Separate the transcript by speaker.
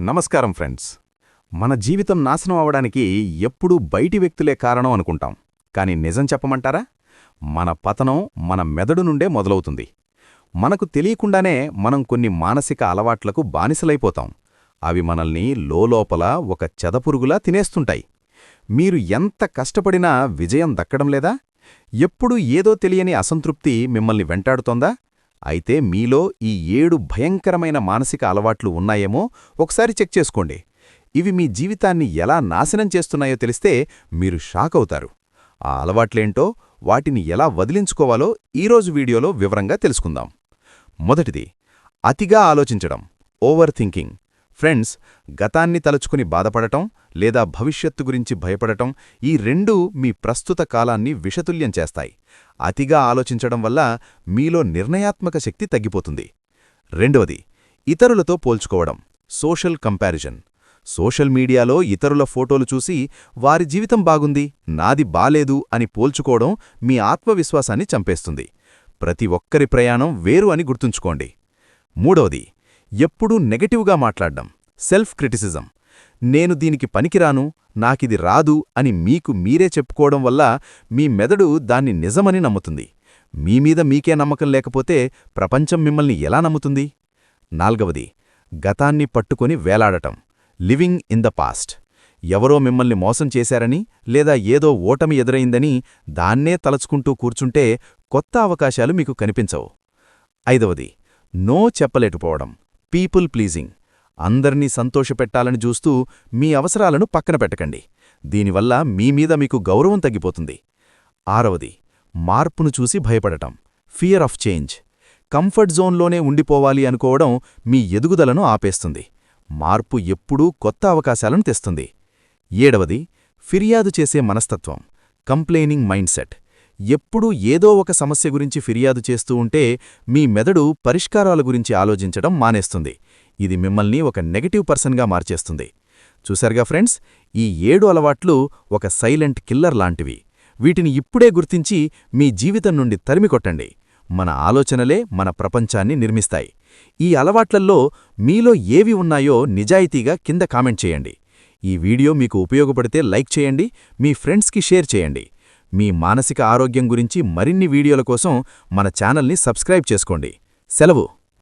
Speaker 1: నమస్కారం ఫ్రెండ్స్. మన జీవితం నాశనం అవడానికి ఎప్పుడూ బయటి వ్యక్తులే కారణం అనుకుంటాం. కాని నిజం చెప్పమంటారా? మన పతనం మన మెదడు నుండే మొదలవుతుంది. మనకు తెలియకుండానే మనం కొన్ని మానసిక అలవాట్లకు బానిసలైపోతాం. అవి మనల్ని లోలోపల ఒక చెదపురుగులా తినేస్తుంటాయి. మీరు ఎంత కష్టపడినా విజయం దక్కడం లేదా? ఎప్పుడూ ఏదో తెలియని అసంతృప్తి మిమ్మల్ని వెంటాడుతోందా? అయితే మీలో ఈ ఏడు భయంకరమైన మానసిక అలవాట్లు ఉన్నాయేమో ఒకసారి చెక్ చేసుకోండి. ఇవి మీ జీవితాన్ని ఎలా నాశనం చేస్తున్నాయో తెలిస్తే మీరు షాక్ అవుతారు. ఆ అలవాట్లేంటో వాటిని ఎలా వదిలించుకోవాలో ఈరోజు వీడియోలో వివరంగా తెలుసుకుందాం. మొదటిది అతిగా ఆలోచించడం ఓవర్ థింకింగ్ ఫ్రెండ్స్ గతాన్ని తలుచుకుని బాధపడటం లేదా భవిష్యత్తు గురించి భయపడటం ఈ రెండూ మీ ప్రస్తుత కాలాన్ని విషతుల్యం చేస్తాయి. అతిగా ఆలోచించడం వల్ల మీలో నిర్ణయాత్మక శక్తి తగ్గిపోతుంది. రెండవది ఇతరులతో పోల్చుకోవడం సోషల్ కంపారిజన్. సోషల్ మీడియాలో ఇతరుల ఫోటోలు చూసి వారి జీవితం బాగుంది నాది బాలేదు అని పోల్చుకోవడం మీ ఆత్మవిశ్వాసాన్ని చంపేస్తుంది. ప్రతి ఒక్కరి ప్రయాణం వేరు అని గుర్తుంచుకోండి. మూడవది ఎప్పుడూ నెగటివ్గా మాట్లాడడం సెల్ఫ్ క్రిటిసిజం. నేను దీనికి పనికిరాను నాకిది రాదు అని మీకు మీరే చెప్పుకోవడం వల్ల మీ మెదడు దాన్ని నిజమని నమ్ముతుంది. మీమీద మీకే నమ్మకం లేకపోతే ప్రపంచం మిమ్మల్ని ఎలా నమ్ముతుంది? నాల్గవది గతాన్ని పట్టుకొని వేలాడటం లివింగ్ ఇన్ ద పాస్ట్. ఎవరో మిమ్మల్ని మోసం చేశారని లేదా ఏదో ఓటమి ఎదురైందని దాన్నే తలచుకుంటూ కూర్చుంటే కొత్త అవకాశాలు మీకు కనిపించవు. ఐదవది నో చెప్పలేకపోవడం పీపుల్ ప్లీజింగ్. అందర్నీ సంతోషపెట్టాలని చూస్తూ మీ అవసరాలను పక్కన పెట్టకండి. దీనివల్ల మీమీద మీకు గౌరవం తగ్గిపోతుంది. ఆరవది మార్పును చూసి భయపడటం. ఫియర్ ఆఫ్ చేంజ్ కంఫర్ట్ జోన్లోనే ఉండిపోవాలి అనుకోవడం మీ ఎదుగుదలను ఆపేస్తుంది. మార్పు ఎప్పుడూ కొత్త అవకాశాలను తెస్తుంది. ఏడవది ఫిర్యాదు చేసే మనస్తత్వం. కంప్లైనింగ్ మైండ్సెట్ ఎప్పుడూ ఏదో ఒక సమస్య గురించి ఫిర్యాదు చేస్తూ ఉంటే మీ మెదడు పరిష్కారాల గురించి ఆలోచించడం మానేస్తుంది. ఇది మిమ్మల్ని ఒక నెగటివ్ పర్సన్గా మార్చేస్తుంది. చూశారుగా ఫ్రెండ్స్? ఈ ఏడు అలవాట్లు ఒక సైలెంట్ కిల్లర్ లాంటివి. వీటిని ఇప్పుడే గుర్తించి మీ జీవితం నుండి తరిమికొట్టండి మన ఆలోచనలే మన ప్రపంచాన్ని నిర్మిస్తాయి. ఈ అలవాట్లల్లో మీలో ఏవి ఉన్నాయో నిజాయితీగా కింద కామెంట్ చేయండి. ఈ వీడియో మీకు ఉపయోగపడితే లైక్ చేయండి మీ ఫ్రెండ్స్కి షేర్ చేయండి. మీ మానసిక ఆరోగ్యం గురించి మరిన్ని వీడియోల కోసం మన ఛానల్ని సబ్స్క్రైబ్ చేసుకోండి. సెలవు!